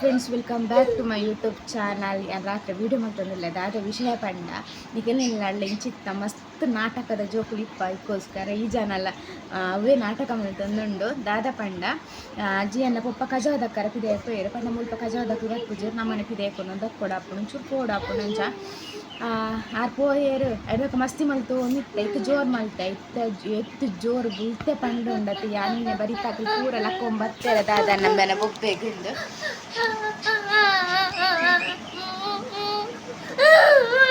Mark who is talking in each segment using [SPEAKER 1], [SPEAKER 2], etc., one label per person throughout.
[SPEAKER 1] friends welcome back to my YouTube channel ರಾತ್ರಿ video ಮಾಡ್ತಂದಿಲ್ಲ ದಾದ ವಿಷಯ ಪಂಡ ನಿಖಿಲಿನ ಇಂಚಿತ್ತ ಮಸ್ತ್ ನಾಟಕದ ಜೋಕುಲು ಇಪ್ಪ ಇದಕ್ಕೋಸ್ಕರ ಈ ಜನಲ್ಲ ಅವೇ ನಾಟಕ ತಂದುಂಡು. ದಾದ ಪಂಡ ಅಜ್ಜಿಯನ್ನ ಪೊಪ್ಪ ಕಜಾದಕ್ಕರ ಪಿದೆ ಪೇರು ಪಂಡ ಮುಲ್ಪ ಕಜಾದಕ್ಕೆ ಪೂಜೆ ನಮ್ಮನೆ ಪಿದೇಕೊಂಡು ಕೊನು ದಕ್ಕೊಡ ಅಪ್ಪುನು ಚುರ್ಕೋಡ ಅಪ್ಪುನು ಅಂಚ ಆರ್ ಪೋಯೇರು ಅಡ್ಬೇಕು ಮಸ್ತಿ ಮಲ್ತು ಮಿತ್ತ ಇತ್ತು ಜೋರ್ ಮಲ್ತ ಇತ್ತ ಎತ್ತು ಜೋರು ಬುಲ್ತೆ ಪಂಡು ಉಂಡತಿ ಯಾನಿನೆ ಬರಿತಾಕಿ ಪೂರ ಲಕ್ಕೊಂಬತ್ತೆ ದಾದ ನಮ್ಮನೆ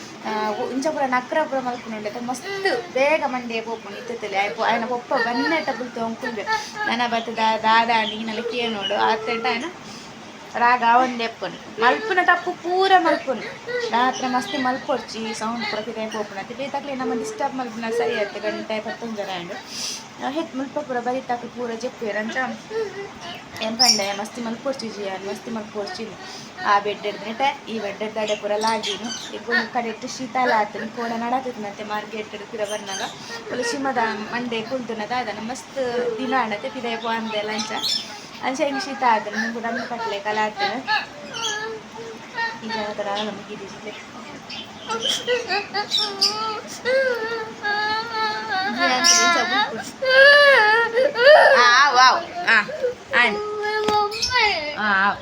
[SPEAKER 1] ಇಂಚಪುರ ನಕ್ರಪುರ ಮಲ್ಕೊಂಡಿಂಡೆ ಮಸ್ತ್ ಬೇಗ ಮಂಡೆ ಪೋಪು ನಿಂತಿಲ್ಲ ಆಯ್ನ ಪೊಪ್ಪ ಬನ್ನೆ ಟಬಲ್ ತೊಗೊಂಡ್ಕೊಂಡೆ ನನ್ನ ಬತ್ತದ ದಾದಾ, ನೀನಲ್ಲ ಕೇಳ್ ನೋಡು. ಆತೇಟ ಆಯ್ನ ರಾಗ ಒಂದೇ ಎಪ್ಪನು ಮಲ್ಪುನ ತಪ್ಪು ಪೂರ ಮಲ್ಪುನು ರಾತ್ರಿ ಮಸ್ತಿ ಮಲ್ಪೊಡ್ಚಿ ಸೌಂಡ್ ಪೂರ ಪಿದೆ ಪೋಪುನ ಅತಿ ಬೇತಾಕ್ಲೆ ನಮ್ಮ ಡಿಸ್ಟರ್ಬ್ ಮಲ್ಪುನ ಸರಿ ಆಯ್ತು ಗಂಟೆ ಪತ್ತೊಂದು ಜನ ಅಂಡು ಹೆತ್ ಮುಲ್ಪ ಪೂರ ಬರಿತಾಕ್ಲು ಪೂರ ಜಪ್ಪಿರಂತ ಏನ್ ಪಂಡೆ ಮಸ್ತಿ ಮಲ್ಪೊಡ್ಚಿ ಜಿಯಾನ್ ಮಸ್ತಿ ಮಲ್ಪೊಡ್ಚಿ ಆ ಬೆಡ್ ಹಿಡ್ದಿನಟ ಈ ಬೆಡ್ ಹಿಡ್ದಾಡೆ ಪೂರ ಲಾಗಿನು ಈಗ ಒಂದು ಕಡೆ ಇಟ್ಟು ಶೀತಲ ಆತನು ಕೋಣ ನಡಾತಿದ್ನಂತೆ ಮಾರ್ಕೆಟ್ ಪಿರ ಬರ್ನಾಗ ಫುಲ್ ಶಿಮದ ಮಂಡೆ ಕುಲ್ತುನದ ಅದನ್ನ ಮಸ್ತ್ ದಿನ ಆಡತ್ತೆ ಪಿದೆ ಪೋ ಅಂದೆ ಲಂಚ ಅಂಚ ಹಿಂಗೆ ಶೀತ ಆದ್ರೆ ನಿಮ್ಗೆ ನಮ್ಮ ಕಟ್ಲೆ ಕಲ ಆಗ್ತದೆ ಈಗ ಥರ ನಮಗೆ ಇದಿದೆ ವಾವ್ ಹಾಂ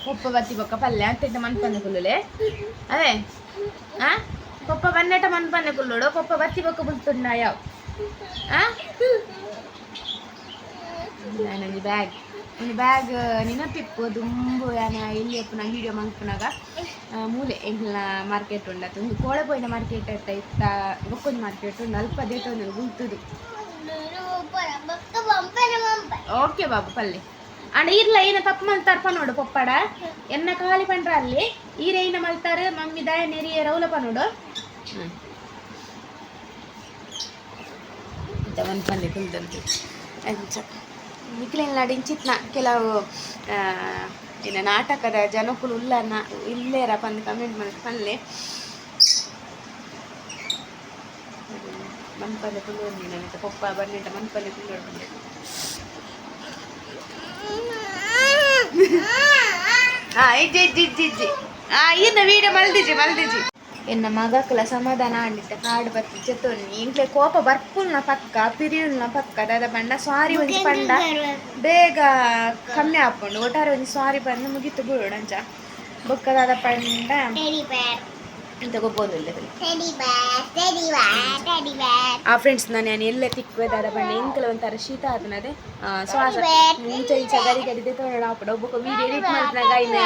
[SPEAKER 1] ಪಪ್ಪ ಬತ್ತಿ ಬೊಕ್ಕ ಪಲ್ಯ ಅಂತಿದ್ದ ಮನ್ಪಂದೆ ಕುಲ್ಲುಲೆ ಅದೇ ಆ ಪಪ್ಪ ಬನ್ನೆಟ ಮನ್ಪಂದೆ ಕುಲ್ಲೋಡು ಪಪ್ಪ ಬತ್ತಿ ಬೊಕ್ಕ ಬುಲ್ತುಂಡ ಯಾವ ಆ ನನಗೆ ಬ್ಯಾಗ್ ಒಂದು ಬ್ಯಾಗ್ ನೆನಪಿಪ್ಪು ದುಂಬು ಯಾನ ಇಲ್ಲಿ ಅಪ್ಪನ ವಿಡಿಯೋ ಮೂಲೆ ಎಂಕ್ಲ ಮಾರ್ಕೆಟ್ ಉಂಡತ್ ಒಂದು ಕೋಳೆ ಪೋಯಿನ ಮಾರ್ಕೆಟ್ ಇತ್ತ ಇತ್ತ ಬೊಕ್ಕೊಂದು ಮಾರ್ಕೆಟ್ ಉಂಡು. ಅಲ್ಪ ದೇಟ ಒಂದು ಓಕೆ ಬಾಬು, ಪಲ್ಲೆ. ಅಣ್ಣ, ಇರ್ಲ, ಏನ ತಪ್ಪು ಮಲ್ತಾರಪ್ಪ ನೋಡು ಪೊಪ್ಪಡ. ಎನ್ನ ಖಾಲಿ ಪಂಡ್ರ ಅಲ್ಲಿ. ಈರೇನ ಮಲ್ತಾರ? ಮಮ್ಮಿ, ದಾಯ ನೆರಿಯ ರೌಲಪ್ಪ ನೋಡು. ಹ್ಞೂ ಒಂದು ಪಲ್ಲೆ ಕುಲ್ದಂತು ನಡಿಂಚಿತ್ನ ಕೆಲವು ಏನು ನಾಟಕದ ಜನಕುಲು ಉಲ್ಲನ್ನ ಇಲ್ಲೇರ ಪಂದ್ ಕಮೆಂಟ್ ಮಾಡಿ ಪಲ್ಲೆ ಮನ್ಪಲ್ಲೆ ಕುಲ್ಲೋರು ನನಗೆ ಪಪ್ಪ ಬನ್ನಿಟ ಮನ್ಪಲ್ಲೆ ಕುಲ್ಲೋರು ಹಾ ಇಜ್ಜಿ ಇಜ್ಜಿ ಇಜ್ಜಿ ಇಜ್ಜಿ. ಹಾ ಇನ್ನು ವೀಡಿಯೋ ಮಲ್ದಿಜಿ ಮಲ್ದಿಜಿ ಎನ್ನ ಮಗಕ್ಲ ಸಮಾಧಾನ ಆಂಡಿತ್ತ ಕಾಡು ಬರ್ತಿ ಚೆತ್ತೋನಿ ಇಂಕ್ಲೆ ಕೋಪ ಬರ್ಪುಲ್ನ ಪಕ್ಕ ಪಿರಿಯುಲ್ನ ಪಕ್ಕ ದಾದ ಬಂಡ ಸಾರಿ ಒಂಜಿ ಪಂಡ ಬೇಗ ಕಮ್ಮಿ ಆಪುಂಡು ಒಟ್ಟಾರೆ ಒಂಜಿ ಸಾರಿ ಬಂದು ಮುಗಿತು ಬೀಳೋಣ ಬೊಕ್ಕ ದಾದ ಪಂಡ ಇಂತ ಗೊಬ್ಬೊಂದಿಲ್ಲ ಆ ಫ್ರೆಂಡ್ಸ್ ನಾನು ನಾನು ಎಲ್ಲ ತಿಕ್ವೇದಾದ ಬಣ್ಣ ಏನು ಕೆಲವೊಂಥರ ಶೀತ ಆತನದೆ ಶ್ವಾಸ ಮುಂಚೆ ಈ ಗರಿ ಗಡಿದೆ ತೋರಣ ಆಪಡ ಒಬ್ಬ ವೀಡಿಯೋ ಎಡಿಟ್ ಮಾಡ್ತಾಗ ಇನ್ನು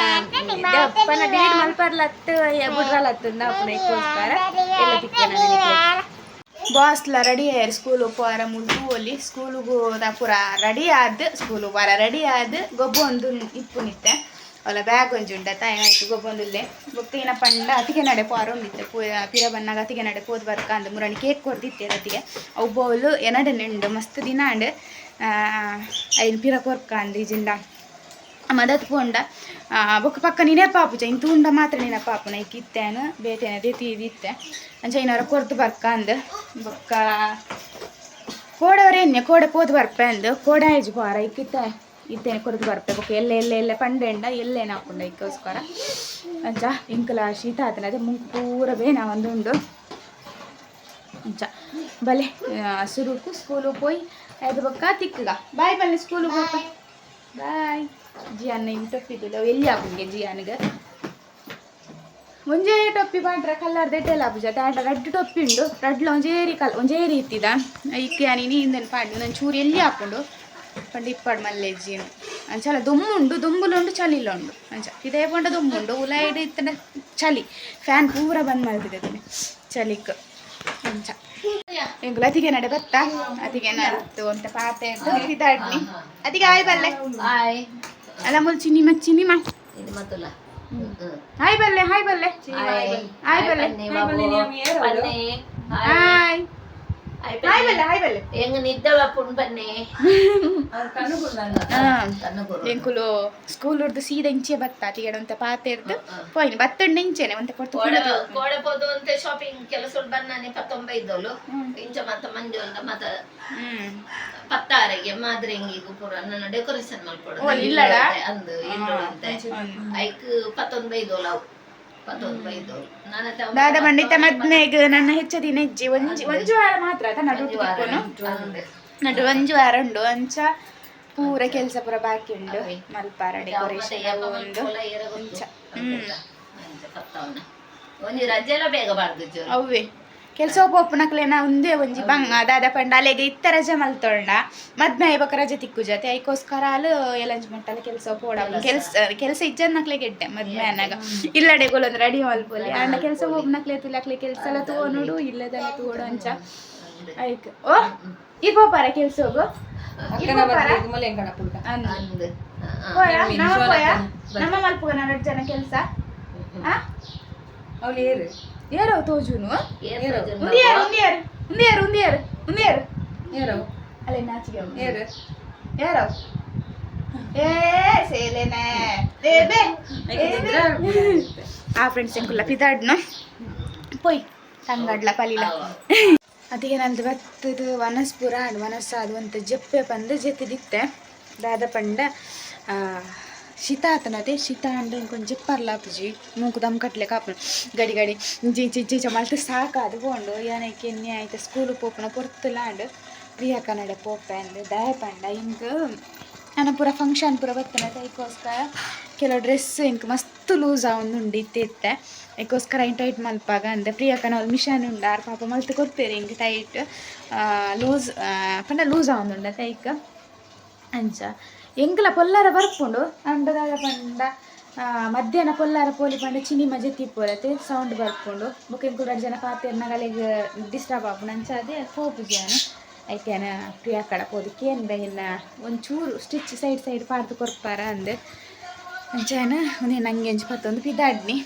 [SPEAKER 1] ಅಪ್ಪನ ಡಿಲೀಟ್ ಮಲ್ಪರ್ಲತ್ತು ಬಿಡ್ರಲತ್ತಂದ ಅಪ್ಪನ ಇಕ್ಕೋಸ್ಕರ. ಎಲ್ಲ ತಿಕ್ಕ ಬಾಸ್ಲ ರೆಡಿ ಆಯ್ರು ಸ್ಕೂಲ್ ಪೋರ ಮುಳ್ಳು ಒಲಿ ಸ್ಕೂಲಿಗೂ ಪೂರ ರೆಡಿ ಆದ್ ಸ್ಕೂಲ್ ಬರ ರೆಡಿ ಆದ್ ಗೊಬ್ಬ ಒಂದು ಇಪ್ಪು ನಿತ್ತೆ ಅವಳ ಬ್ಯಾಗ್ ಒಂಜುಂಡ ತಾಯಿ ಆಯ್ತು ಗೊಬ್ಬೊಂದುಲ್ಲೆ ಬೊಕ್ತಿನ ಪಂಡ ಅತಿಗೆ ನಡೆ ಪಾರೊಂದಿತ್ತೆ ಪೂ ಪಿರ ಬನ್ನಾಗ ಅತಿಗೆ ನಡೆ ಪೋದ್ ಬರ್ಕ ಅಂದ ಮುರಣಿ ಕೇಕ್ ಕೊರ್ದಿತ್ತೆ ಅತಿಗೆ ಬೋಲು ಎನಡೆ ನಿಂಡು ಮಸ್ತ್ ದಿನ ಅಂಡ್ ಐದು ಪಿರ ಕೊರ್ಕ ಅಂದ ಇಜಿಂದ ಮದತ್ ಪೋಂಡ ಬೊಕ್ಕ ಪಕ್ಕ ನೀನೇ ಪಾಪುಜ ಇಂತು ಉಂಡ ಮಾತ್ರ ನಿನ ಪಾಪುನ ಈಗ ಇತ್ತೇನು ಬೇತೇನೆ ದೇತಿ ಇತ್ತೆ. ಅಂಚ ಐನವರ ಕೊರ್ದು ಬರ್ಕ ಅಂದ, ಬೊಕ್ಕ ಕೋಡವ್ರೆ ಎಣ್ಣೆ ಕೋಡೆ ಪೋದ್ ಬರ್ಪೆ ಅಂದು, ಕೋಡ ಆಯ್ಜು ಪಾರ ಇಕ್ಕಿತ್ತೆ ಇತ್ತೇನೆ ಕೊರದು ಬರ್ಪೆ ಬೊಕ್ಕ ಎಲ್ಲ ಎಲ್ಲ ಎಲ್ಲ ಪಂಡೆಂಡ ಎಲ್ಲೇನು ಹಾಕೊಂಡ ಇಕ್ಕೋಸ್ಕರ ಅಂಚ, ಇಂಕಲ ಶೀತ ಆತನ, ಅದೇ ಮುಂಕ್ ಪೂರ ಬೇನ ಒಂದು ಉಂಡು. ಅಂಚ, ಬಲೆ ಸುರುಕು ಸ್ಕೂಲು ಪೋಯ್ ಐದು ಬೊಕ್ಕ ತಿಕ್ಕಗ ಬಾಯ್ ಬಲ್ಲೆ ಸ್ಕೂಲು ಹೋಗ ಬಾಯ್. ಜಿಯಾನ ಇನ್ನು ಟೊಪ್ಪಿದ್ದು ಎಲ್ಲಿ ಹಾಕುಂಗೆ ಜಿಯಾನಿಗೆ? ಒಂಜೇ ಟೊಪ್ಪಿ ಮಾಡ್ರ ಕಲ್ಲರ್ ದೆಡ್ಡೆಲ್ಲ ಪೂಜ ತಾಟ ರೆಡ್ ಟೊಪ್ಪಿ ಉಂಡು. ರಡ್ಲ ಒಂಜೇರಿ ಕಲ್, ಒಂಜೇರಿ ಇತ್ತಿದ. ಇಕ್ಕೆ ನೀನು ಹಿಂದೆ ಪಾಡಿ ನಾನು ಚೂರು ಎಲ್ಲಿ ಹಾಕೊಂಡು? ಪಂಡ ಇಪ್ಪಾಡು ಮಲ್ಲೆಜ್ಜಿನು ಅಂಚಲ ದುಮ್ಮುಂಡು ದುಂಬುಲುಂಡು ಚಲಿಲ ಉಂಡು ಅಂಚ ಇದೇ ಪಂಡ ದುಮ್ಮುಂಡು ಉಲಾಯ್ಡು ಇತ್ತನ ಚಲಿ. ಫ್ಯಾನ್ ಪೂರ ಬಂದ್ ಮಾಡ್ತಿದ್ದೆ ಚಲಿಕ್. ಅಂಚ ಎಂಗುಲು ಅತಿಗೆ ನಡೆ ಬತ್ತ ಅತಿಗೆ ನಡ್ತು ಅಂತ ಪಾತೆ ಇದಾಡ್ನಿ ಅತಿಗೆ ಆಯ್ ಬಲ್ಲೆ.
[SPEAKER 2] ಹಾಯ್.
[SPEAKER 1] ಅಲ್ಲ ಮುಲ್ ಚಿನ್ನಿ ಮತ್ ಚಿನ್ನಿ ಮಾ.
[SPEAKER 2] ಇದು
[SPEAKER 1] ಹಾಯ್ ಬಲ್ಲೆ ಹಾಯ್ ಬಲ್ಲೆ. ಹಾಯ್. ಬಲ್ಲೆ. ಹಾಯ್ ಹಾಯ್ ಬಲ್ಲೆ ಹಾಯ್. ಎಂಕುಲು ಸ್ಕೂಲ್ ಉಡ್ದು ಸೀದಾ ಇಂಚೆ ಬತ್ತ ತೀಗಡ ಅಂತ ಪಾತೆ ಇರ್ದು ಪೋಯ್ನಿ ಬತ್ತಂಡ ಇಂಚೆನೆ ಒಂತೆ ಕೊಡ್ತು
[SPEAKER 2] ಕೋಡೆ ಪೋದು ಅಂತ ಶಾಪಿಂಗ್ ಕೆಲಸ ಬನ್ನಾನೆ ಪತ್ತೊಂಬೈದೋಲು ಇಂಚ ಮತ್ತ ಮಂಜು ಅಂತ ಮತ್ತ
[SPEAKER 1] ಹ್ಮ್
[SPEAKER 2] ಪತ್ತಾರೆಗೆ ಮಾದ್ರೆಂಗಿಗೂ ಪೂರ ನನ್ನ ಡೆಕೋರೇಷನ್
[SPEAKER 1] ಓ,
[SPEAKER 2] ಮಾಡ್ಕೊಡು
[SPEAKER 1] ಇಲ್ಲಡ?
[SPEAKER 2] ಅಂದು ಇಂಡೋಳಂತೆ ಐಕ್ ಪತ್ತೊಂಬೈದೋಲು ಅವು ಪತ್ತೊಂಬೈದೋಲು ನನ್ನ
[SPEAKER 1] ದಾದ ಪಂಡಿತ ಮದ್ನೆಗ್ ನನ್ನ ಹೆಚ್ಚ ದಿನ ಇಜ್ಜಿ. ಒಂಜಿ ಒಂಜು ವಾರ ಮಾತ್ರ ಆತ ನಡು ನಡು ಒಂಜು ವಾರ ಉಂಡು. ಅಂಚ ಪೂರ ಕೆಲಸ ಪೂರ ಬಾಕಿ ಉಂಡು. ಮಲ್ಪಾರ ಡೆಕೋರೇಷನ್ ಒಂದು ಹ್ಮ್.
[SPEAKER 2] ಒಂಜಿ ರಜೆ ಎಲ್ಲ ಬೇಗ ಬಾರ್ದು
[SPEAKER 1] ಅವ್ವೆ. ಕೆಲ್ಸ ನಾ ಒಂದೇ ಒಂಜಿ ಬಂಗ ದಾದ ಪಂಡ ಅಲೆಗೆ ಇತ್ತ ರಜೆ ಮಲ್ತೊಂಡ ಮದ್ಮೆ ಐಬಕ ರಜೆ ತಿಕ್ಕು ಜೊತೆ. ಐಕೋಸ್ಕರ ಅಲು ಎಲಂಜ್ ಮುಟ್ಟಲ್ಲ ಕೆಲಸ ಪೋಡ ಕೆಲ್ಸ ಕೆಲ್ಸ ಇಜ್ಜನ್ನಕ್ಲೆ ಗೆಡ್ಡೆ ಮದ್ಮೆ ಅನ್ನಾಗ. ಇಲ್ಲಡೆ ಗೊಲೊಂದು ರೆಡಿ ಮಲ್ಪೋಲಿ ಅಣ್ಣ ಕೆಲ್ಸ ಹೋಗ್ನಕ್ಲೆ ತಿಲಕ್ಲೆ ಕೆಲ್ಸ ಎಲ್ಲ ತಗೊಂಡು ಇಲ್ಲದೆಲ್ಲ ತಗೋಡು ಅಂಚ. ಆಯ್ತು ಓ ಈ ಪೋಪಾರ ಕೆಲ್ಸ ಹೋಗು? ನಮ್ಮ ಮಲ್ಪುಗ ನಾಲ್ಕು ಜನ ಕೆಲ್ಸ? ಅವ್ಳು ಏರೋ. ತೋಜುನು ಉಂದಿಯಾರು ಉಂದಿಯಾರು ಉಂದಿಯಾರು ಉಂದಿಯಾರು ಏರೋ ಅಲ್ಲೇ ನಾಚಿಗೆ ಯಾರೋ? ಏ ಸೇಲೆನೆ. ಬೇಬೆ ಆ ಫ್ರೆಂಡ್ಸ್ ಎಂಕುಲ್ಲ ಪಿದಾಡ್ನು? ಪೋಯ್ ತಂಗಡ್ಲ ಪಲಿಲ. ಅದಕ್ಕೆ ನಂದು ಬತ್ತದು ವನಸ್ಪುರ ಆಡು ವನಸ್ ಅದು ಅಂತ ಜಪ್ಪೆ ಬಂದು ಜೆತ್ತಿದಿತ್ತೆ ದಾದ ಪಂಡ ಆ, ಶೀತ ಆತನದೆ ಶೀತ ಅಂಡ ಇಂಕೊಂದು ಜಿಪ್ಪರ್ಲ ಪುಜಿ ಮೂಕು ದಮ್ ಕಟ್ಲೆ ಕಾಪುನ ಗಡಿ ಗಡಿ ಇಂಚಿ ಇಂಚಿ ಇಂಚಿ ಇಂಚ ಮಲ್ತು ಸಾಕಾದು ಬೋಂಡು ಯಾನಕ್ಕೆ ಎಣ್ಣೆ ಆಯ್ತು ಸ್ಕೂಲ್ ಪೋಪುನ ಪೊರ್ತುಲಾಂಡು ಪ್ರಿಯ ಕನ್ನಡ ಪೋಪೆ ಅಂದು ದಯ ಪಂಡ ಹಿಂಗ ನಾನು ಪೂರ ಫಂಕ್ಷನ್ ಪೂರ ಬರ್ತೇನೆ ಅದಕ್ಕೋಸ್ಕರ ಕೆಲವು ಡ್ರೆಸ್ ಇಂಕ್ ಮಸ್ತ್ ಲೂಸ್ ಒಂದು ಉಂಡು ಇತ್ತಿತ್ತೆ. ಹಿಂಗೆ ಟೈಟ್ ಮಲ್ಪಾಗ ಅಂದೆ ಪ್ರಿಯಕ್ಕನ ಅವ್ರು ಮಿಷನ್ ಉಂಡು ಪಾಪ ಮಲ್ತು ಕೊಡ್ತೇರಿ ಹಿಂಗೆ ಟೈಟ್ ಲೂಸ್ ಪಂಡ ಲೂಸ್ ಆವೊಂದುಂಡು ಅದಕ್ಕೆ ಅಂಚ. ಎಂಕಲ ಪೊಲ್ಲಾರ ಬರ್ಪುಂಡು ಅಂಡದಾಗ ಪಂಡ ಮಧ್ಯಾಹ್ನ ಪೊಲ್ಲಾರ ಪೋಲಿ ಪಂಡ ಚಿನಿಮ ಜೆತ್ತಿ ಪೋಲತೆ ಸೌಂಡ್ ಬರ್ಪುಂಡು. ಬೊಕ ಕೂಡ ಜನ ಪಾತೆರ್ನ ಗಲೆಗೆ ಡಿಸ್ಟರ್ಬ್ ಆಪುಂಡು. ಅಂಚ ಅದೇ ಹೋಪುಜಾನು ಐತೆನ ಪ್ರಿಯಾಕಡ ಪೋದು ಕೇಂದ್ರ ಇನ್ನ ಒಂಚೂರು ಸ್ಟಿಚ್ ಸೈಡ್ ಸೈಡ್ ಪಾಡ್ದು ಕೊರ್ಪಾರ ಅಂದೆ. ಅಂಚಾನ ಒಂದೇ ನಂಗೆ ಅಂಚು ಪತ್ತೊಂದು ಪಿದಾಡ್ನಿ.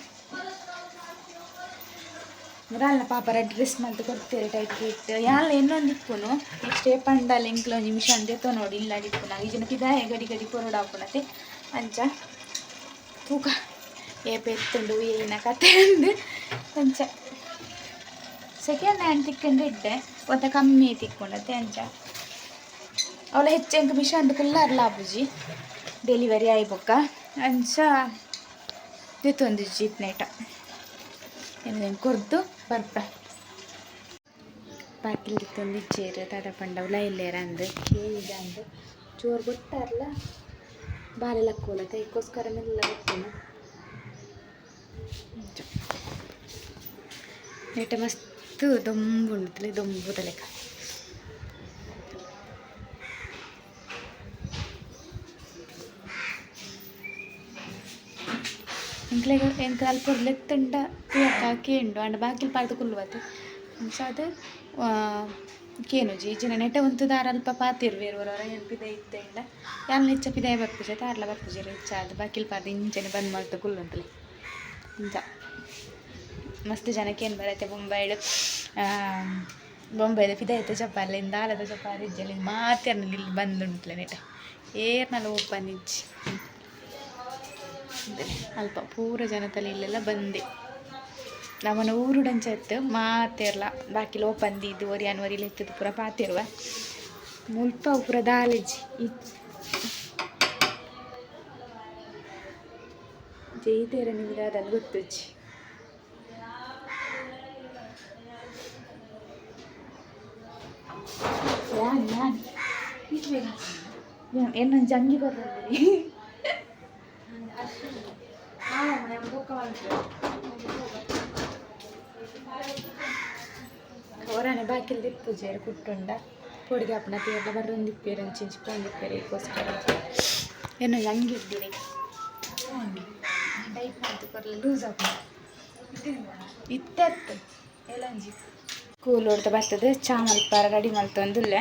[SPEAKER 1] ಮುರಾಲ್ನ ಪಾಪರ ಡ್ರೆಸ್ ಮಲ್ತು ಕೊಡ್ತೇವೆ ಟೈಟ್ ಕಿಟ್ ಯಾಲ್ಲ ಇನ್ನೊಂದು ಇಪ್ಪುನು ಇಷ್ಟೇ ಪಂಡಲ್ ಎಂಕ್ಲ ನಿಮಿಷ ಅಂದೇತೋ ನೋಡಿ, ಇಲ್ಲ ಇಪ್ಪುನ ಈ ಜನ ಪಿದಾಯ ಗಡಿ ಗಡಿ ಪೊರಡ ಹಾಕೊಳತ್ತೆ ಅಂಚ, ತೂಕ. ಏ ಪೆತ್ತುಂಡು ಏನ ಕತೆ ಅಂದು. ಅಂಚ ಸೆಕೆಂಡ್ ಹ್ಯಾಂಡ್ ತಿಕ್ಕೊಂಡು ಇಟ್ಟೆ. ಒಂದ ಕಮ್ಮಿ ತಿಕ್ಕೊಂಡತ್ತೆ ಅಂಚ. ಅವಳ ಹೆಚ್ ಎಂಕ ಮಿಷ ಅಂದು ಕುಲ್ಲಾರ್ ಲಾಬುಜಿ ಡೆಲಿವರಿ ಆಯ್ಬೊಕ್ಕ. ಅಂಚ ದಿತ್ತೊಂದು ಜೀಪ್ ನೈಟ. ಏನು ಕೊರ್ದು ಬರ್ಪ ಬಾಕಿಲ್ ದಿತ್ತೊಂದು ಇಜ್ಜೇರು ತಡ ಪಂಡವಲ ಇಲ್ಲೇರ ಅಂದು ಕೇಳಿದ ಅಂದು ಚೋರು ಗೊತ್ತಾರಲ್ಲ ಬಾಲೆಲ್ಲ ಲಕ್ಕೋಲ ಇದಕ್ಕೋಸ್ಕರ ಮೆಲ್ಲ ಗೊತ್ತೇನು? ನೆಟ ಮಸ್ತ್ ದೊಂಬು ಉಂಟಲೆ ದೊಂಬು ತಲೆಕ. ಎಂಕ್ಲೆಗ್ എനിക്ക് ಕೇಂಡು ಅಂಡ ಬಾಕಿಲ್ ಪಾಡ್ದು ಕುಲ್ವತ್ತು. ಅಂಚ ಅದು ಕೇನುಜಿ ಇಜ್ಜಿನ ನೆಟ ಒಂದು ದಾರ ಅಲ್ಪ ಪಾತಿರ್ವೇರು ಹೊರ ಎನ್ಪಿದ ಇತ್ತೆಂಡ ಯಾರು ನೆಚ್ಚ ಪಿದಾಯ ಬರ್ಪುಜ ತಾರ್ಲ ಬರ್ಪುಜ ಹೆಚ್ಚ ಅದು ಬಾಕಿಲ್ ಪಾರ್ದು ಇಂಚನೆ ಬಂದ್ ಮಾಡ್ತು ಕುಲ್ಲುಂತಲೆ ಇಂಚ ಮಸ್ತ್ ಜನಕ್ಕೆ ಏನು ಬರತ್ತೆ ಬೊಂಬೈಡು ಬೊಂಬೈದ ಪಿದಾಯತ ಇಂದ ಆಲದ ಚಪ್ಪಾರ ಇಜ್ಜಲ್ಲಿ ಮಾತೇರ್ನಲ್ಲಿ ಇಲ್ಲಿ ಬಂದುಂಟ್ಲೆ ನೆಟ ಏರ್ನಲ್ಲ ಓಪನ್ ಇಜ್ಜಿ ಅಲ್ಪ ಪೂರ ಜನತಲೆ ಇಲ್ಲೆಲ್ಲ ಬಂದೆ. ನಮ್ಮನ ಊರುಡಂಚತ್ತು ಮಾತೇರ್ಲ ಬಾಕಿ ಲೋಪಂದಿ ಇದು ಒರಿ ಒರಿಲಿ ಎತ್ತದು ಪೂರ ಪಾತಿರುವ ಮುಲ್ಪ ಪೂರ ದಾಲೆಜ್ಜಿ ಜೈತೇರ ನಿಮ್ಗೆ ಅದನ್ನು ಗೊತ್ತುಜ್ಜಿ ಏನು ಜಂಗಿ ಬರ್ತದೆ ಅವರನೆ ಬಾಕಿಲ್ ದಿಪ್ಪುಜೇರು ಕುಟ್ಟುಂಡ. ಪೊಡಿಗೆ ಅಪ್ಪನ ತೀರ್ಲ ಬರ್ರೊಂದು ಇಪ್ಪೇರು ಅಂಚಿಂಚಿಕೊಂಡು ಇಪ್ಪೇರು ಇದಕ್ಕೋಸ್ಕರ ಏನು ಹಂಗಿದ್ದೀರಿ ಟೈಪ್ ಮಾಡ್ತು ಕೊರಲ ಲೂಸ್ ಆಗ್ತದೆ ಇತ್ತೆತ್ತು. ಎಲ್ಲಂಜಿ ಕೂಲ್ ಹೊಡ್ತಾ ಬರ್ತದೆ. ಚಾ ಮಲ್ಪಾರ ರೆಡಿ ಮಲ್ತೊಂದುಲ್ಲೆ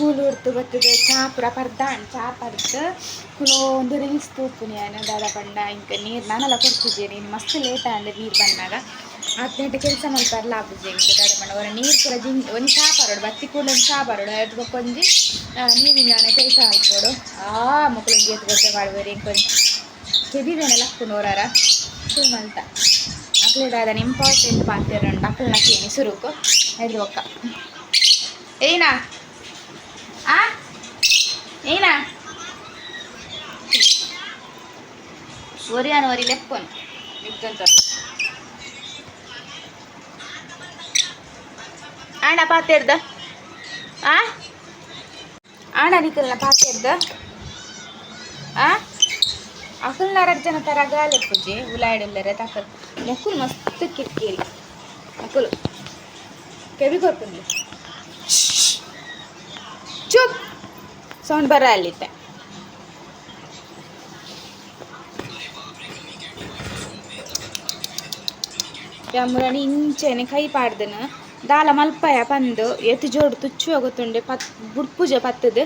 [SPEAKER 1] ಸ್ಕೂಲ್ ಹೊರ್ತು ಬರ್ತದೆ ಚಾ ಪುರ ಪರ್ದಾಣ್ ಚಾ ಪರ್ದು ಕುಲೋಂದು ರೀಲ್ಸ್ ತೂಪುನಿ ದಾದ ಪಂಡ ಇಂಕ ನೀರು ನಾನೆಲ್ಲ ಕೊಡ್ತಿದ್ದೆ ನೀನು ಮಸ್ತ್ ಲೇಟ್ ಅಂದ್ರೆ ನೀರು ಬಂದಾಗ ಹತ್ತು ಗಂಟೆ ಕೆಲಸ ಮಲ್ಪರ್ಲ ಆಪುಜಿ ಇಂಕ ದಾದ ಪಂಡ ಅವರ ನೀರು ಪೂರ ಜಿಂಗ್ ಒಂದು ಚಾ ಪರೋಡು ಬತ್ತಿ ಕೂಡ ಒಂದು ಚಾ ಪರೋಡು ಅದು ಕೊಂಜಿ ನೀರಿನ ಕೆಲಸ ಹಾಕ್ಬೋಡು ಆ ಮಕ್ಕಳು ಗೇತು ಗೊತ್ತೆ ಮಾಡುವರಿ ಇಂಕೊಂದು ಕೆದಿದೇನೆ ಲಕ್ಕುನು ಅವರಾರ ಸುಮಂತ ಅಕ್ಲೆ ದಾದ ಇಂಪಾರ್ಟೆಂಟ್ ಪಾತಿರಂಡು ಮಕ್ಕಳನ್ನ ಕೇಳಿ ಸುರುಕು ಎದು ಒಕ್ಕ ಏನಾ ಆ ಏನಾ ಒರಿಯಾನ ಒರಿ ಲೆಪ್ಪನು ನಿಕ್ಕಂತ ಆಣ ಪಾತೆರ್ದ ಆ ಆಣ ನಿಕ್ಕಲ್ನ ಪಾತೆರ್ದ ಆ ಅಕಲ್ನ ಎರಡು ಜನ ತರ ಗಾಲಿ ಪೂಜೆ ಉಲಾಯಿಡಲ್ಲರೆ ತಕ ಮೊಕ್ಕಲು ಮಸ್ತ್ ಕಿರಿಕಿರಿ ಮಕ್ಕಳು ಕೆವಿ ಕೊರ್ಪುಂದು ಚುಪ್. ಸೌಂಡ್ ಬರ ಅಲ್ಲಿತ್ತೆ ಯಮುರನಿ ಇಂಚೆನೆ ಕೈ ಪಾಡ್ದನ. ದಾಲ ಮಲ್ಪಯ ಪಂದು, ಎತ್ತು ಜೋಡು ತುಚ್ಚು ಹೋಗುತ್ತುಂಡೆ, ಪತ್, ಬುಡ್ ಪೂಜೆ ಪತ್ತದು.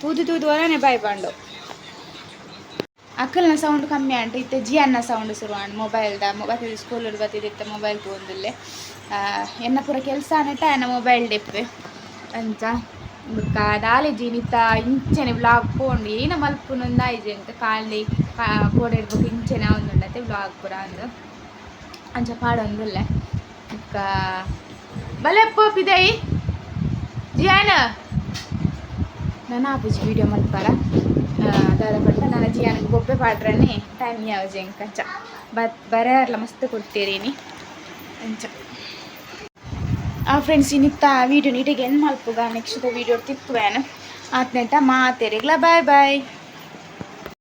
[SPEAKER 1] ತೂದು ತೂದು ಒಳನೆ ಬಾಯ್ ಪಾಂಡು. ಅಕ್ಕಲ್ನ ಸೌಂಡ್ ಕಮ್ಮಿ ಆಂಟು. ಇತ್ತೆ ಜಿಯನ್ನ ಸೌಂಡ್ ಶುರು ಮೊಬೈಲ್ ಮೊಬೈಲ್ದ ಮೊಬೈಲ್ ಸ್ಕೂಲ್ ಬತ್ತಿದಿತ್ತ ಮೊಬೈಲ್ ತಗೊಂದಿಲ್ಲೆ ಎನ್ನ ಪೂರ ಕೆಲಸ ಆನೆಟ ಎನ್ನ ಮೊಬೈಲ್ ಡೆಪ್ಪೆ ಅಂಚ ಬುಕ್ಕ ದಾಲೆ ಜೀನಿತ, ಇಂಚೆನೆ ಬ್ಲಾಗ್ ಪೋಂಡು ಏನ ಮಲ್ಪುನ ಆಯ್ಜೆ ಅಂತ ಕಾಲಿ ಕೋಡೆ ಇಡ್ಬೇಕು ಇಂಚೆನೆ ಅವನುಂಡತೆ ಬ್ಲಾಗ್ ಪೂರ ಅಂದು. ಅಂಚ ಪಾಡೊಂದುಲ್ಲೆ ಬುಕ್ಕ ಬಲೆ ಪೋಪಿದೈ. ಜಿಯಾನ. ನಾನು ಆಪುಜಿ ವಿಡಿಯೋ ಮಲ್ಪರ ದಾದ ಪಂಡ ನನ್ನ ಜಿಯಾನಿಗೆ ಬೊಬ್ಬೆ ಪಾಡ್ರನೆ ಟೈಮ್ ಯಾವಜೆ ಕಂಚ ಬತ್ ಬರೆಯರ್ಲ ಮಸ್ತ್ ಕೊಡ್ತೀರೀನಿ ಅಂಚ. ಆ ಫ್ರೆಂಡ್ಸ್ ಇನ್ನಿತ್ತ ವೀಡಿಯೋ ನೀಟಿಗೆ ಏನು ಮಲ್ಪುಗ ನೆಕ್ಸ್ಟ್ ವೀಡಿಯೋ ತಿಕ್ಕುವೇನು ಆತ್ನೆಂಟ ಮಾತೇರಿಗ್ಲ ಬಾಯ್ ಬಾಯ್